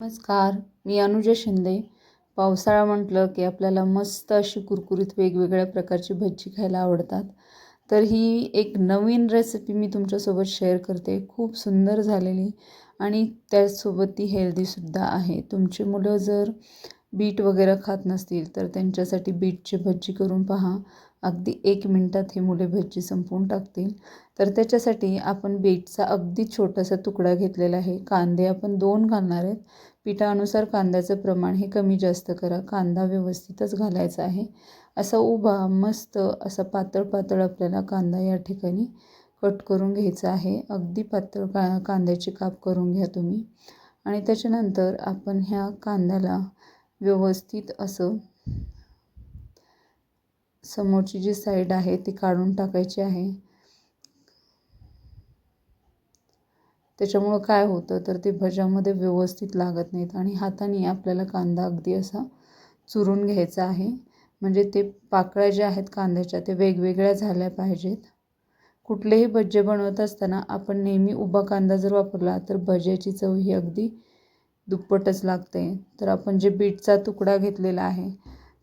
नमस्कार मी अनुजा शिंदे. पावसाळा म्हटलं की आपल्याला मस्त अशी कुरकुरीत वेगवेगळ्या प्रकारची भजी खायला आवडतात. तर ही एक नवीन रेसिपी मी तुमच्यासोबत शेअर करते. खूप सुंदर झालेली आणि त्याचसोबत ती हेल्दीसुद्धा आहे. तुमची मुलं जर बीट वगैरे खात नसतील तर त्यांच्यासाठी बीटची भजी करून पहा. अगदी एक मिनटात ही मुले भजी संपवून टाकतील. तर त्याच्यासाठी आपण बीटचा अगदी छोटासा तुकडा घेतलेला आहे. कांदे आपण दोन घालणार आहेत. पिठानुसार कांद्याचं प्रमाण हे कमी जास्त करा. कांदा व्यवस्थितच घालायचा आहे. असा उभा मस्त असा पातळ पातळ आपल्याला कांदा या ठिकाणी कट करून घ्यायचा आहे. अगदी पातळ का कांद्याची काप करून घ्या तुम्ही. आणि त्याच्यानंतर आपण ह्या कांद्याला व्यवस्थित असं समोरची जी साईड आहे ती काढून टाकायची आहे. त्याच्यामुळं काय होतं तर ते भज्यामध्ये व्यवस्थित लागत नाहीत आणि हाताने आपल्याला कांदा अगदी असा चुरून घ्यायचा आहे. म्हणजे ते पाकळ्या ज्या आहेत कांद्याच्या ते वेगवेगळ्या झाल्या पाहिजेत. कुठलेही भज्जे बनवत असताना आपण नेहमी उभा कांदा जर वापरला तर भज्याची चव ही अगदी दुप्पटच लागते. तर आपण जे बीटचा तुकडा घेतलेला आहे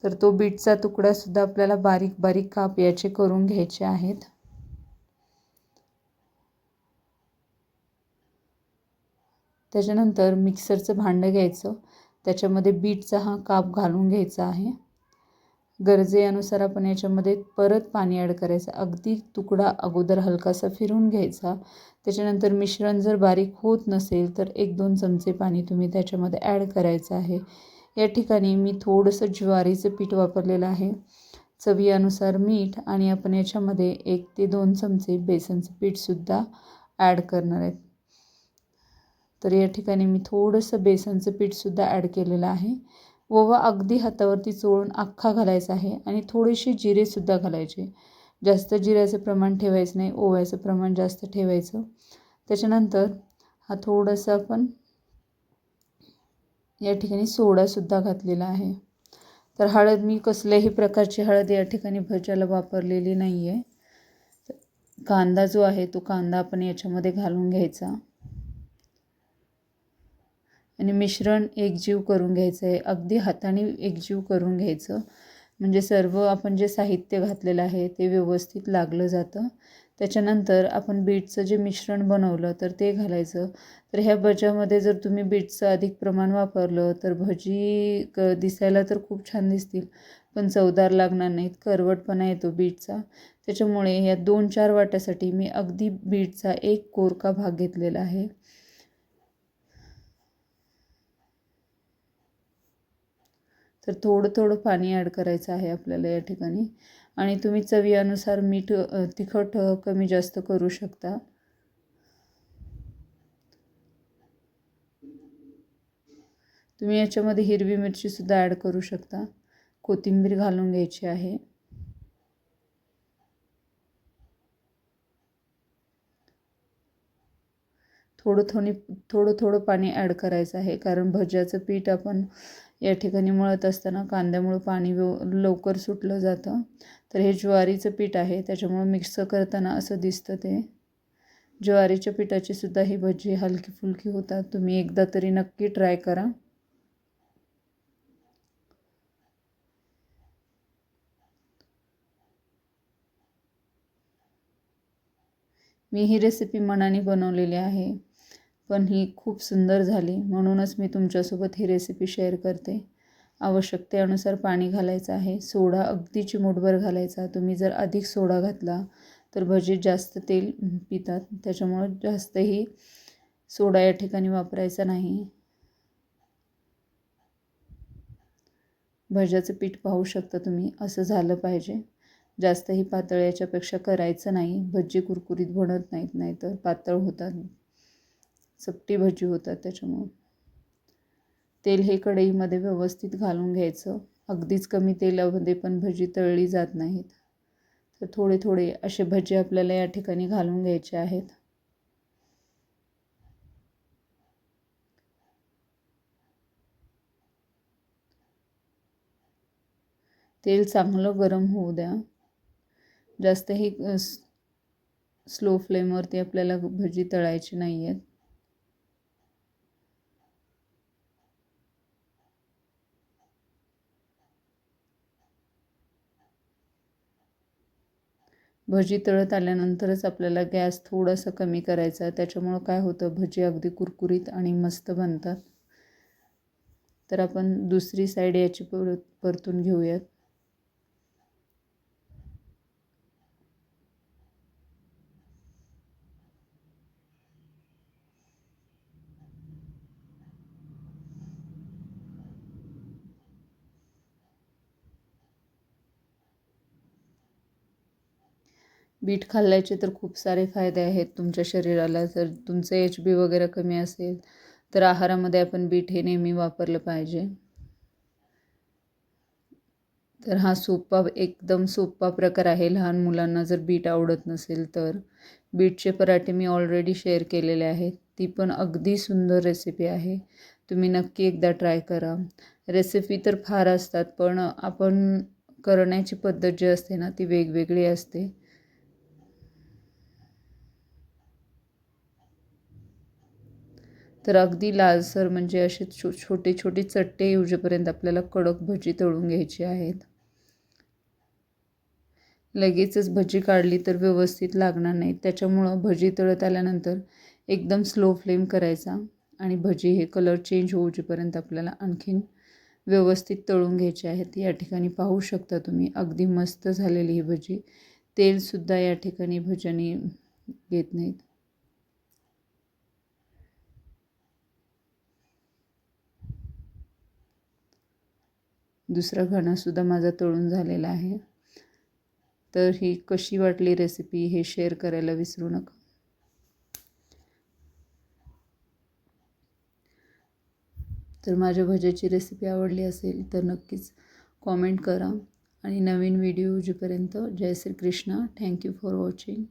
तर तो बीटचा तुकडासुद्धा आपल्याला बारीक बारीक काप याचे करून घ्यायचे आहेत. त्याच्यानंतर मिक्सरचं भांडं घ्यायचं. त्याच्यामध्ये बीटचा हा काप घालून घ्यायचा आहे. गरजेनुसार आपण याच्यामध्ये परत पाणी ॲड करायचं. अगदी तुकडा अगोदर हलकासा फिरून घ्यायचा. त्याच्यानंतर मिश्रण जर बारीक होत नसेल तर एक दोन चमचे पाणी तुम्ही त्याच्यामध्ये ॲड करायचं आहे. या ठिकाणी मी थोडंसं ज्वारीचं पीठ वापरलेलं आहे. चवीनुसार मीठ आणि आपण याच्यामध्ये एक ते दोन चमचे बेसनचं पीठसुद्धा ॲड करणार आहेत तर या ठिकाणी मी थोडंसं बेसनचं पीठसुद्धा ॲड केलेलं आहे. ओवा अगदी हातावरती चोळून अख्खा घालायचा आहे आणि थोडेसे जिरेसुद्धा घालायचे. जास्त जिऱ्याचं प्रमाण ठेवायचं नाही ओव्याचं प्रमाण जास्त ठेवायचं. त्याच्यानंतर हा थोडासा आपण या ठिकाणी सोडासुद्धा घातलेला आहे. तर हळद मी कसल्याही प्रकारची हळद या ठिकाणी भज्याला वापरलेली नाही आहे कांदा जो आहे तो कांदा आपण याच्यामध्ये घालून घ्यायचा. आणि मिश्रण एकजीव करून घ्यायचं आहे. अगदी हाताने एकजीव करून घ्यायचं. म्हणजे सर्व आपण जे साहित्य घातलेलं आहे ते व्यवस्थित लागलं जातं. त्याच्यानंतर आपण बीटचं जे मिश्रण बनवलं तर ते घालायचं. तर ह्या भज्यामध्ये जर तुम्ही बीटचं अधिक प्रमाण वापरलं तर भजी क दिसायला तर खूप छान दिसतील पण चवदार लागणार नाहीत करवटपणा येतो बीटचा. त्याच्यामुळे या दोन चार वाट्यासाठी मी अगदी बीटचा एक कोरका भाग घेतलेला आहे. तर थोडं थोडं पाणी ॲड करायचं आहे आपल्याला या ठिकाणी. आणि तुम्ही चवीनुसार मीठ तिखट कमी जास्त करू शकता. तुम्ही याच्यामध्ये हिरवी मिरचीसुद्धा ॲड करू शकता. कोथिंबीर घालून घ्यायची आहे. थोडं थोडी थोडं थोडं पाणी ॲड करायचं आहे. कारण भज्याचं पीठ आपण या ठिकाणी मळत असताना कांद्यामुळं पाणी व्यव लवकर सुटलं जातं. तर हे ज्वारीचं पीठ आहे त्याच्यामुळं मिक्स करताना असं दिसतं ते. ज्वारीच्या पिठाची सुद्धा ही भजी हलकी फुलकी होतात. तुम्ही एकदा तरी नक्की ट्राय करा. मी ही रेसिपी मनाने बनवलेली आहे. पण ही खूप सुंदर झाली. म्हणूनच मी तुमच्यासोबत ही रेसिपी शेअर करते. आवश्यकतेनुसार पाणी घालायचं आहे. सोडा अगदी चिमूटभर घालायचा. तुम्ही जर अधिक सोडा घातला तर भजी जास्त तेल पितात. त्याच्यामुळं जास्तही सोडा या ठिकाणी वापरायचा नाही. भज्याचं पीठ पाहू शकता तुम्ही. असं झालं पाहिजे. जास्तही पातळ याच्यापेक्षा करायचं नाही. भजी कुरकुरीत बनत नाहीत नाहीतर पातळ होतात. चपटी भजी होतात त्याच्यामुळं. तेल हे कढईमध्ये व्यवस्थित घालून घ्यायचं. अगदीच कमी तेलामध्ये पण भजी तळली जात नाहीत. तर थोडे थोडे असे भजी आपल्याला या ठिकाणी घालून घ्यायचे आहेत. तेल चांगलं गरम होऊ द्या. जास्तही स्लो फ्लेमवरती आपल्याला भजी तळायची नाही आहेत भजी तळत आल्यानंतरच आपल्याला गॅस थोडासा कमी करायचा. त्याच्यामुळं काय होतं? भजी अगदी कुरकुरीत आणि मस्त बनतात. तर आपण दुसरी साईड याची पर परतून घेऊयात. बीट खाल्ल्याचे तर खूप सारे फायदे आहेत तुमच्या शरीराला. जर तुमचं एच बी वगैरे कमी असेल तर आहारामध्ये आपण बीट हे नेहमी वापरलं पाहिजे. तर हा सोपा एकदम सोपा प्रकार आहे. लहान मुलांना जर बीट आवडत नसेल तर. बीटचे पराठे मी ऑलरेडी शेअर केलेले आहेत. ती पण अगदी सुंदर रेसिपी आहे. तुम्ही नक्की एकदा ट्राय करा. रेसिपी तर फार असतात पण आपण करण्याची पद्धत जी असते ना ती वेगवेगळी असते. तर अगदी लालसर म्हणजे असे छो छोटे छोटे चट्टे येऊजेपर्यंत आपल्याला कडक भजी तळून घ्यायची आहेत. लगेचच भजी काढली तर व्यवस्थित लागणार नाही. त्याच्यामुळं भजी तळत आल्यानंतर एकदम स्लो फ्लेम करायचा आणि भजी हे कलर चेंज होऊजेपर्यंत आपल्याला आणखीन व्यवस्थित तळून घ्यायचे आहेत. या ठिकाणी पाहू शकता तुम्ही अगदी मस्त झालेली ही भजी. तेलसुद्धा या ठिकाणी भजनी घेत नाहीत. दुसरा घणासुद्धा माझा तळून झालेला आहे. तर ही कशी वाटली रेसिपी हे शेअर करायला विसरू नका. तर माझ्या भज्याची रेसिपी आवडली असेल तर नक्कीच कॉमेंट करा. आणि नवीन व्हिडिओ जोपर्यंत जय Shri Krishna thank you for watching